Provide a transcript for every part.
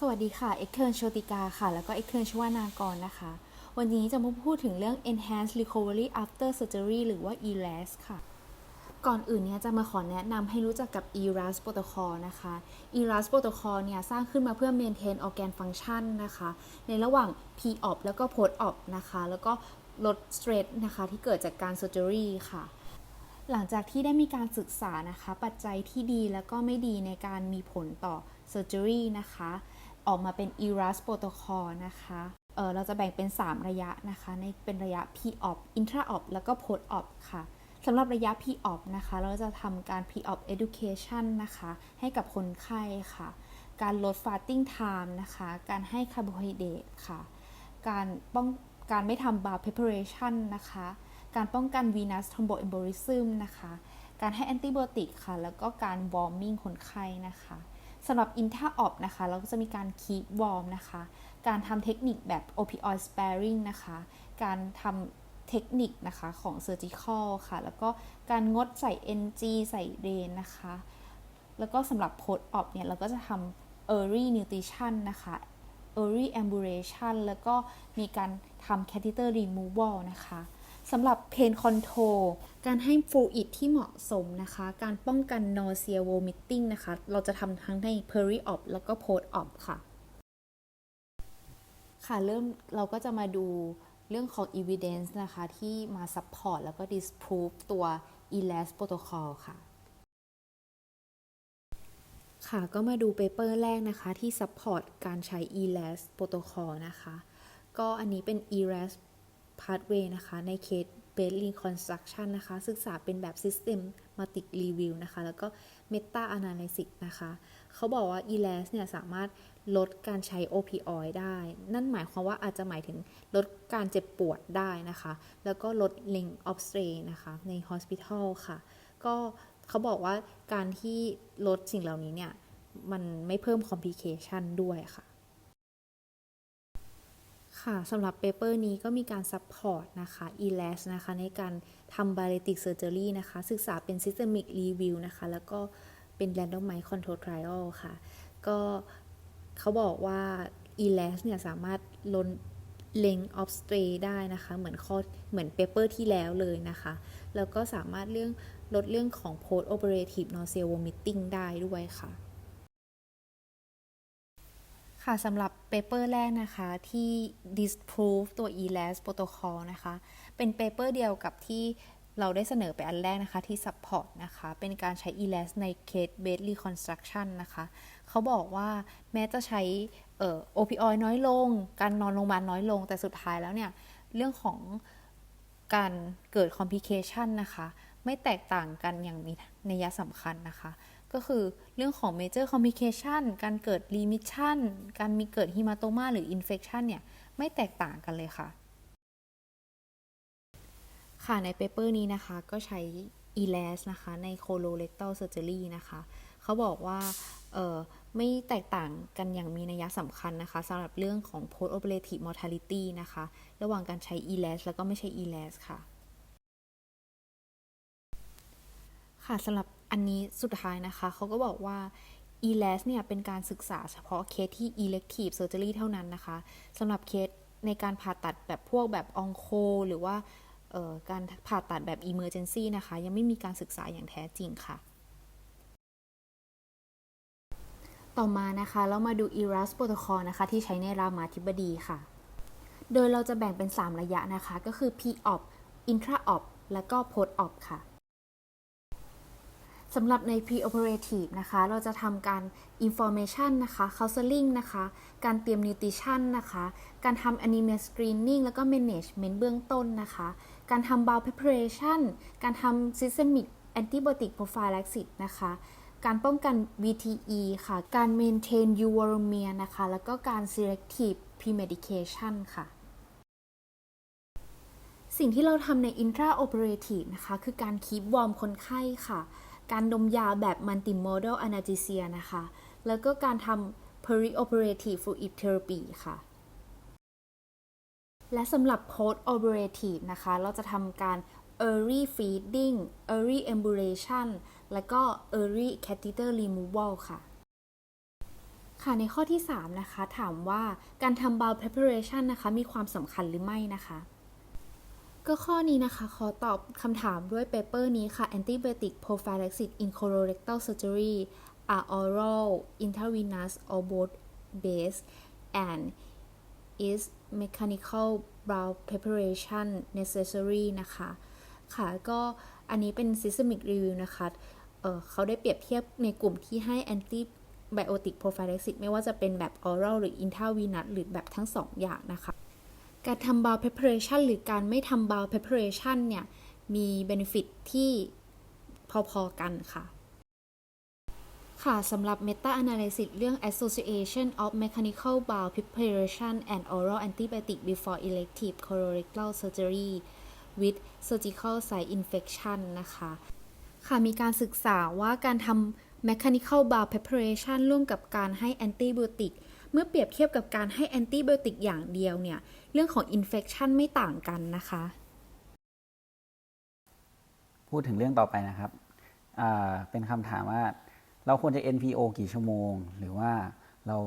สวัสดีค่ะ เอ็กเทิร์นโชติกาค่ะ แล้วก็เอ็กเทิร์นชวานากรนะคะ วันนี้จะมาพูดถึงเรื่อง Enhanced Recovery After Surgery หรือว่า ERAS ค่ะ ก่อนอื่นเนี่ยจะมาขอแนะนำให้รู้จักกับ ERAS Protocol นะคะ ERAS Protocol เนี่ยสร้างขึ้นมาเพื่อ maintain organ function นะคะ ในระหว่าง pre-op แล้วก็ post-op นะคะ แล้วก็ลด stress นะคะที่เกิดจากการ surgery ค่ะหลังจากที่ได้มีการศึกษานะคะ ปัจจัยที่ดีแล้วก็ไม่ดีในการมีผลต่อ surgery นะคะ ออกมาเป็น ERAS protocol นะคะเออเราจะแบ่งเป็น 3 ระยะนะคะ ในเป็นระยะ pre-op intra-op แล้วก็ post-op ค่ะสำหรับระยะ pre-op นะคะ เราจะทำการ pre-op education นะคะ ให้กับคนไข้ค่ะ การลด fasting time นะคะ การให้คาร์โบไฮเดรตค่ะ การป้องการไม่ทำ bar preparation นะคะ การป้องกัน venous thromboembolism นะคะ การให้แอนติบอติกค่ะ แล้วก็การ warming คนไข้นะคะ สำหรับ intra op นะคะ เราก็จะมีการ keep warm นะคะ การทำเทคนิคแบบ opioid sparing นะคะ การทำเทคนิคนะคะของ surgical ค่ะ แล้วก็การงดใส่ NG ใส่เรนนะคะ แล้วก็สำหรับ post op เนี่ย เราก็จะทำ early nutrition นะคะ early ambulation แล้วก็มีการทำ catheter removal นะคะ สำหรับ pain control การให้ fluid ที่เหมาะสมนะคะ การป้องกัน nausea vomiting นะคะ เราจะทำทั้งใน peri-op แล้วก็ post-op ค่ะ ค่ะ เริ่มเราก็จะมาดูเรื่องของ evidence นะคะ ที่มา support แล้วก็ disprove ตัว ELAS protocol ค่ะ ค่ะ ก็มาดูเปเปอร์แรกนะคะที่ support การใช้ ELAS protocol นะคะ ก็อันนี้เป็น ELAS pathway นะคะในเคส bed reconstruction นะคะ ศึกษาเป็นแบบ systematic review นะคะ แล้วก็ meta analysis นะคะ เขาบอกว่า ELAS เนี่ยสามารถลดการใช้ opioid ได้ นั่นหมายความว่าอาจจะหมายถึงลดการเจ็บปวดได้นะคะ แล้วก็ลด length of stay นะคะ ใน hospital ค่ะ ก็เขาบอกว่าการที่ลดสิ่งเหล่านี้เนี่ย มันไม่เพิ่ม complication ด้วยค่ะ ค่ะสำหรับเปเปอร์นี้ก็มีการ support นะคะ ELAS นะคะ ในการทำ bariatric surgery นะคะ ศึกษาเป็น systemic review นะคะ แล้วก็เป็น randomized control trial ค่ะ ก็เขาบอกว่า ELAS เนี่ย สามารถลด length of stay ได้นะคะ เหมือนข้อเหมือนเปเปอร์ที่แล้วเลยนะคะ แล้วก็สามารถเรื่องลดเรื่องของ post operative nausea vomiting ได้ด้วยค่ะ ค่ะสำหรับเปเปอร์แรกนะคะที่ disprove ตัว ELAS protocol นะคะ เป็นเปเปอร์เดียวกับที่เราได้เสนอไปอันแรกนะคะที่ support นะคะ เป็นการใช้ ELAS ใน case bed reconstruction นะคะ เขาบอกว่าแม้จะใช้เอ่อ opioid น้อยลง การนอนโรงพยาบาลน้อยลง แต่สุดท้ายแล้วเนี่ย เรื่องของการเกิด complication นะคะ ไม่แตกต่างกันอย่างมีนัยสำคัญนะคะ ก็คือเรื่องของ major complication การเกิด remission การมีเกิด hematoma หรือ infection เนี่ย ไม่แตกต่างกันเลยค่ะ ค่ะในเปเปอร์นี้นะคะ ก็ใช้ ELAS นะคะ ใน colorectal surgery นะคะ เขาบอกว่า เออไม่แตกต่างกันอย่างมีนัยสำคัญนะคะสำหรับเรื่องของ post operative mortality นะคะ ระหว่างการใช้ ELAS แล้วก็ไม่ใช้ ELAS ค่ะค่ะสำหรับ อันนี้สุดท้ายนะคะ เขาก็บอกว่า ELAS เนี่ยเป็นการศึกษาเฉพาะเคสที่ elective surgery เท่านั้นนะคะสำหรับเคสในการผ่าตัดแบบพวกแบบองโค หรือว่าการผ่าตัดแบบ emergency นะคะ ยังไม่มีการศึกษาอย่างแท้จริงค่ะ ต่อมานะคะ เรามาดู ERAS protocol นะคะ ที่ใช้ในรามาธิบดีค่ะ โดยเราจะแบ่งเป็น 3 ระยะนะคะ ก็คือ pre-op intra-op และก็ post-op ค่ะ สำหรับใน pre-operative นะคะ เราจะทำการ information นะคะ counseling นะคะ การเตรียม nutrition นะคะ การทำ anemia screening แล้วก็ management เบื้องต้นนะคะ การทำ bowel preparation การทำ systemic antibiotic prophylaxis นะคะ การป้องกัน VTE ค่ะ การ maintain euvolumia นะคะ แล้วก็การ selective premedication ค่ะสิ่งที่เราทำใน intraoperative นะคะ คือการ keep warm คนไข้ค่ะ การดมยาแบบ multimodal analgesia นะคะ แล้วก็การทำ perioperative fluid therapy ค่ะ และสำหรับ post operative นะคะ เราจะทำการ early feeding early ambulation และก็ early catheter removal ค่ะ ค่ะ ในข้อที่ 3 นะคะ ถามว่าการทำ bowel preparation นะคะ มีความสำคัญหรือไม่นะคะ ก็ข้อนี้นะคะ ขอตอบคำถามด้วยเปเปอร์นี้ค่ะ antibiotic prophylaxis in colorectal surgery are oral intravenous or both based and is mechanical bowel preparation necessary นะคะ ค่ะ ก็อันนี้เป็น systemic review นะคะ เเขาได้เปรียบเทียบในกลุ่มที่ให้ antibiotic prophylaxis ไม่ว่าจะเป็นแบบ oral หรือ intravenous หรือแบบทั้งสองอย่างนะคะ การทำ bowel preparation หรือการไม่ทำ bowel preparation เนี่ยมี benefit ที่พอๆกันค่ะ ค่ะสำหรับ meta analysis เรื่อง association of mechanical bowel preparation and oral antibiotic before elective colorectal surgery with surgical site infection นะคะ ค่ะมีการศึกษาว่าการทำ mechanical bowel preparation ร่วมกับการให้ antibiotic เมื่อเปรียบเทียบกับการให้ antibiotic อย่างเดียวเนี่ย เรื่องของ infection ไม่ต่างกันนะคะ พูดถึงเรื่องต่อไปนะครับ เป็นคำถามว่าเราควรจะ NPO กี่ชั่วโมง หรือว่าเรา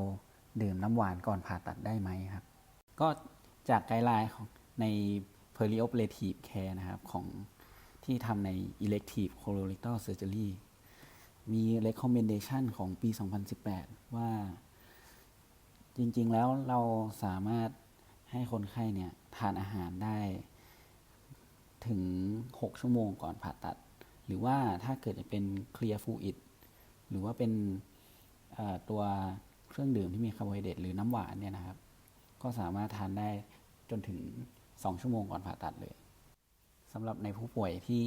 ดื่มน้ำหวานก่อนผ่าตัดได้ไหมครับ ก็จากไกด์ไลน์ของใน perioperative care นะครับ ของที่ทำใน elective colorectal surgery มี recommendation ของปี 2018 ว่าจริง ๆ แล้วเราสามารถ ให้คนไข้เนี่ยทานอาหารได้ถึง 6 ชั่วโมงก่อนผ่าตัด หรือว่าถ้าเกิดจะเป็น clear fluid หรือว่าเป็นตัวเครื่องดื่มที่มีคาร์โบไฮเดรตหรือน้ำหวานเนี่ยนะครับ ก็สามารถทานได้จนถึง 2 ชั่วโมงก่อนผ่าตัดเลยสำหรับในผู้ป่วยที่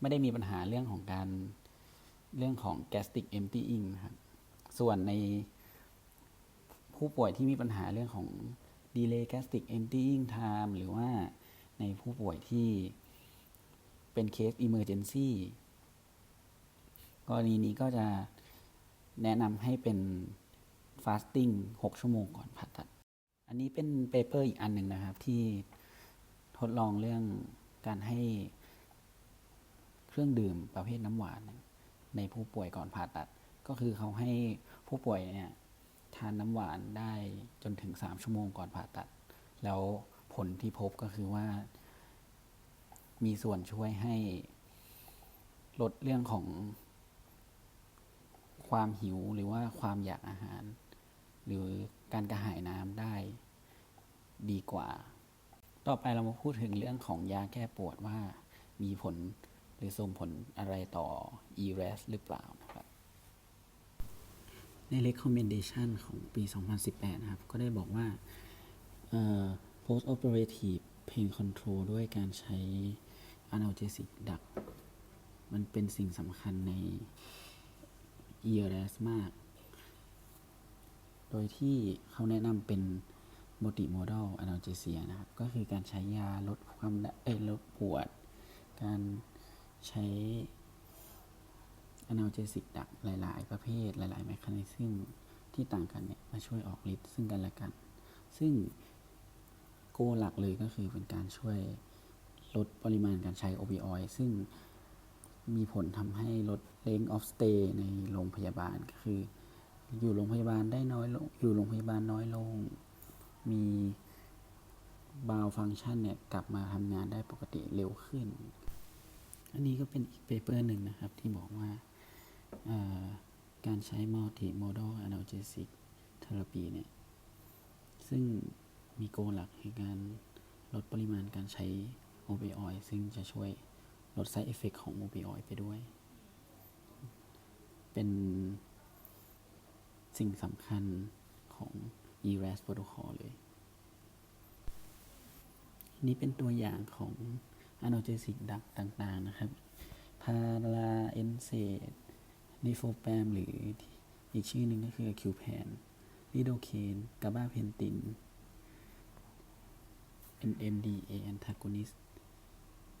ไม่ได้มีปัญหาเรื่องของการเรื่องของ gastric emptying นะครับ ส่วนในผู้ป่วยที่มีปัญหาเรื่องของ delay gastric emptying time หรือว่าในผู้ป่วยที่เป็นเคส emergency กรณีนี้ก็จะแนะนำให้เป็น fasting 6 ชั่วโมงก่อนผ่าตัด อันนี้เป็นเปเปอร์อีกอันหนึ่งนะครับ ที่ทดลองเรื่องการให้เครื่องดื่มประเภทน้ำหวาน ในผู้ป่วยก่อนผ่าตัด ก็คือเขาให้ผู้ป่วยเนี่ย ทานน้ำหวานได้จนถึง 3 ชั่วโมงก่อนผ่าตัด แล้วผลที่พบก็คือว่า มีส่วนช่วยให้ ลดเรื่องของ ความหิวหรือว่าความอยากอาหาร หรือการกระหายน้ำได้ดีกว่า ต่อไปเรามาพูดถึงเรื่องของยาแก้ปวดว่ามีผลหรือส่งผลอะไรต่อ ERAS หรือเปล่านะ ใน recommendation ของปี 2018 นะครับ ก็ได้บอกว่า post operative pain control ด้วยการใช้ analgesic ดักมันเป็นสิ่งสำคัญใน ERS มาก โดยที่เขาแนะนำเป็น multimodal analgesia นะครับ ก็คือการใช้ยาลดความดันเอ้ยลดปวด การใช้ analgesic ดักหลาย ๆ ประเภทหลายๆ mechanism ที่ต่างกันเนี่ยมาช่วยออกฤทธิ์ซึ่งกันและกัน ซึ่งโกหลักเลยก็คือเป็นการช่วยลดปริมาณการใช้ opioid ซึ่งมีผลทำให้ลด length of stay ในโรงพยาบาลก็คือ อยู่โรงพยาบาลได้น้อยลงอยู่โรงพยาบาลน้อยลง มีบาวฟังชันเนี่ยกลับมาทำงานได้ปกติเร็วขึ้น อันนี้ก็เป็นอีกเปเปอร์หนึ่งนะครับที่บอกว่า การใช้ multimodal analgesic therapy เนี่ย ซึ่งมีโกหลักในการลดปริมาณการใช้ opioid ซึ่งจะช่วยลด side effect ของ opioid ไปด้วย เป็นสิ่งสำคัญของ ERAS protocol เลย นี่เป็นตัวอย่างของ analgesic drug ต่าง ๆ นะครับ พาราเอนเซ ดนิโฟแปมหรืออีกชื่อหนึ่งก็คือคิวแพนลิโดเคนกาบาเพนติน NMDA antagonist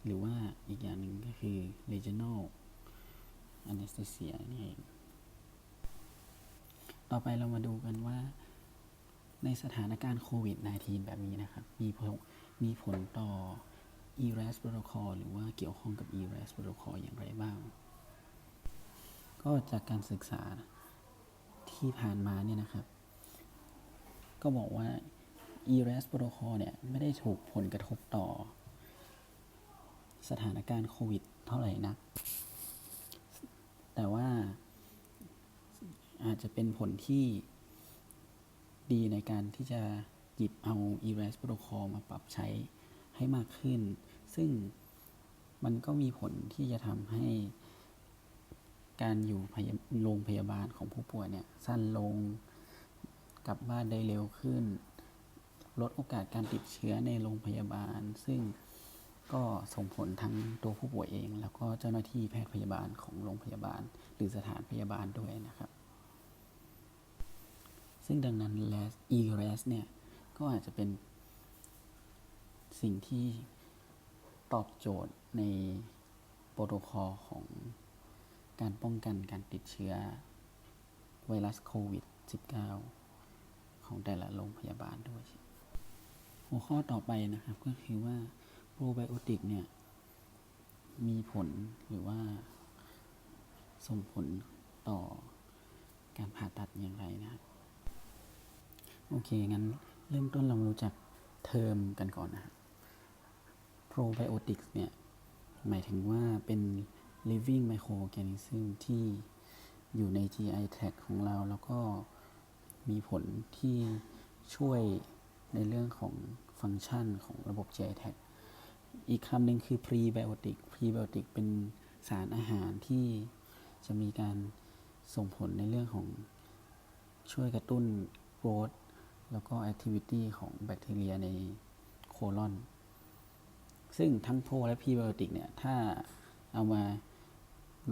หรือว่าอีกอย่างหนึ่งก็คือ regional anesthesia นี่เอง ต่อไปเรามาดูกันว่า ในสถานการณ์โควิด -19 แบบนี้นะครับ มีผลมีผลต่อ ERAS protocol หรือว่าเกี่ยวข้องกับ ERAS protocol อย่างไรบ้าง ก็จากการศึกษาที่ผ่านมาเนี่ยนะครับ ก็บอกว่า ERAS protocol เนี่ย ไม่ได้ถูกผลกระทบต่อ สถานการณ์โควิดเท่าไหร่นัก แต่ว่าอาจจะเป็นผลที่ดีในการที่จะหยิบเอา ERAS protocol มาปรับใช้ให้มากขึ้น ซึ่งมันก็มีผลที่จะทำให้ การอยู่โรงพยาบาลของผู้ป่วยเนี่ยสั้นลง กลับบ้านได้เร็วขึ้น ลดโอกาสการติดเชื้อในโรงพยาบาล ซึ่งก็ส่งผลทั้งตัวผู้ป่วยเอง แล้วก็เจ้าหน้าที่แพทย์พยาบาลของโรงพยาบาล หรือสถานพยาบาลด้วยนะครับ ซึ่งดังนั้น LAS ERAS เนี่ยก็อาจจะเป็นสิ่งที่ตอบโจทย์ในโปรโตคอลของ การป้องกันการติดเชื้อไวรัสโควิด -19 ของแต่ละโรงพยาบาลด้วย หัวข้อต่อไปนะครับก็คือว่าโปรไบโอติกเนี่ย มีผลหรือว่า ส่งผลต่อการผ่าตัดอย่างไรนะครับ โอเค งั้นเริ่มต้นเรารู้จักเทอมกันก่อนนะครับ probiotics เนี่ย หมายถึงว่าเป็น living microorganism ที่อยู่ใน GI tract ของเรา แล้วก็มีผลที่ช่วยในเรื่องของฟังก์ชันของระบบ GI tract อีกคำหนึ่งคือ prebiotic prebiotic เป็นสารอาหารที่จะมีการส่งผลในเรื่องของช่วยกระตุ้น growth แล้วก็ activity ของแบคทีเรียในโคลอน ซึ่งทั้งโปรและพรีไบโอติกเนี่ย ถ้าเอามา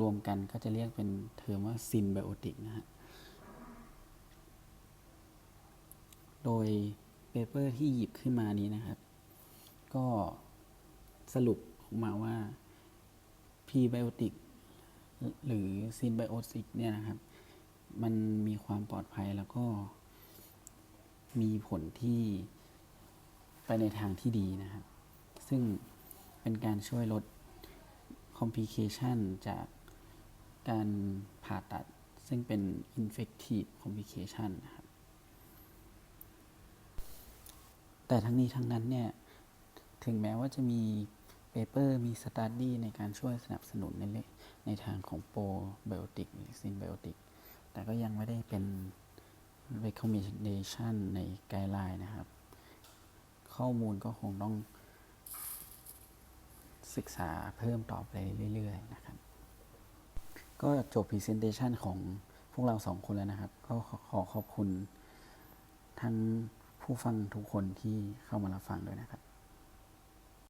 รวมกันก็จะเรียกเป็นเทอมว่าซินไบโอติกนะฮะ โดยเปเปอร์ที่หยิบขึ้นมานี้นะครับ ก็สรุปออกมาว่าพีไบโอติกหรือซินไบโอติกเนี่ยนะครับ มันมีความปลอดภัยแล้วก็มีผลที่ไปในทางที่ดีนะครับ ซึ่งเป็นการช่วยลด complication จาก การผ่าตัดซึ่งเป็น infective complication นะครับแต่ทั้งนี้ทั้งนั้นเนี่ย ถึงแม้ว่าจะมีเปเปอร์มีสต u d ดี้ในการช่วยสนับสนุนในเรื่องในทางของโปรไบโอติกหรือซินไบโอติกแต่ก็ยังไม่ได้เป็น recommendation ในไกด์ไลน์นะครับ ข้อมูลก็คงต้องศึกษาเพิ่มต่อไปเรื่อย ๆ นะครับ ก็จบ Presentation ของพวกเราสองคนแล้วนะครับ ก็ขอขอขอบคุณทั้งผู้ฟังทุกคนที่เข้ามารับฟังด้วยนะครับ